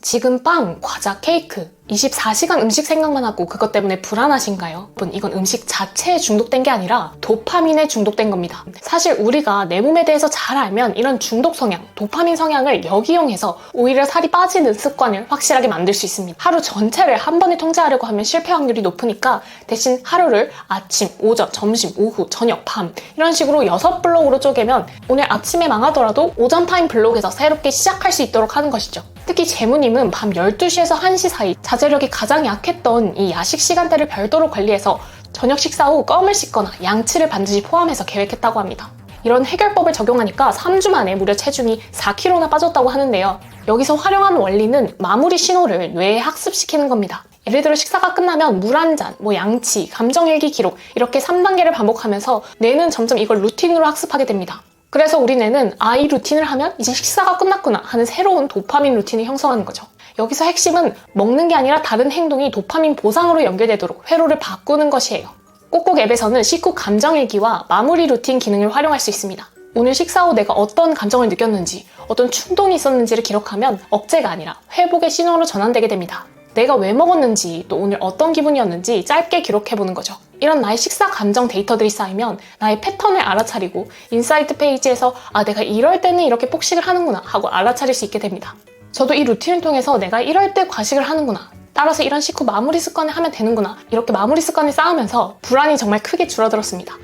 지금 빵, 과자, 케이크 24시간 음식 생각만 하고 그것 때문에 불안하신가요? 여러분 이건 음식 자체에 중독된 게 아니라 도파민에 중독된 겁니다. 사실 우리가 내 몸에 대해서 잘 알면 이런 중독 성향, 도파민 성향을 역이용해서 오히려 살이 빠지는 습관을 확실하게 만들 수 있습니다. 하루 전체를 한 번에 통제하려고 하면 실패 확률이 높으니까 대신 하루를 아침, 오전, 점심, 오후, 저녁, 밤 이런 식으로 여섯 블록으로 쪼개면 오늘 아침에 망하더라도 오전 타임 블록에서 새롭게 시작할 수 있도록 하는 것이죠. 특히 재무님은 밤 12시에서 1시 사이 자제력이 가장 약했던 이 야식 시간대를 별도로 관리해서 저녁 식사 후 껌을 씹거나 양치를 반드시 포함해서 계획했다고 합니다. 이런 해결법을 적용하니까 3주 만에 무려 체중이 4kg나 빠졌다고 하는데요. 여기서 활용한 원리는 마무리 신호를 뇌에 학습시키는 겁니다. 예를 들어 식사가 끝나면 물 한 잔, 뭐 양치, 감정일기 기록 이렇게 3단계를 반복하면서 뇌는 점점 이걸 루틴으로 학습하게 됩니다. 그래서 우리 뇌는 아, 이 루틴을 하면 이제 식사가 끝났구나 하는 새로운 도파민 루틴을 형성하는 거죠. 여기서 핵심은 먹는 게 아니라 다른 행동이 도파민 보상으로 연결되도록 회로를 바꾸는 것이에요. 꼭꼭 앱에서는 식후 감정일기와 마무리 루틴 기능을 활용할 수 있습니다. 오늘 식사 후 내가 어떤 감정을 느꼈는지, 어떤 충동이 있었는지를 기록하면 억제가 아니라 회복의 신호로 전환되게 됩니다. 내가 왜 먹었는지, 또 오늘 어떤 기분이었는지 짧게 기록해보는 거죠. 이런 나의 식사 감정 데이터들이 쌓이면 나의 패턴을 알아차리고 인사이트 페이지에서 아, 내가 이럴 때는 이렇게 폭식을 하는구나 하고 알아차릴 수 있게 됩니다. 저도 이 루틴을 통해서 내가 이럴 때 과식을 하는구나. 따라서 이런 식후 마무리 습관을 하면 되는구나. 이렇게 마무리 습관을 쌓으면서 불안이 정말 크게 줄어들었습니다.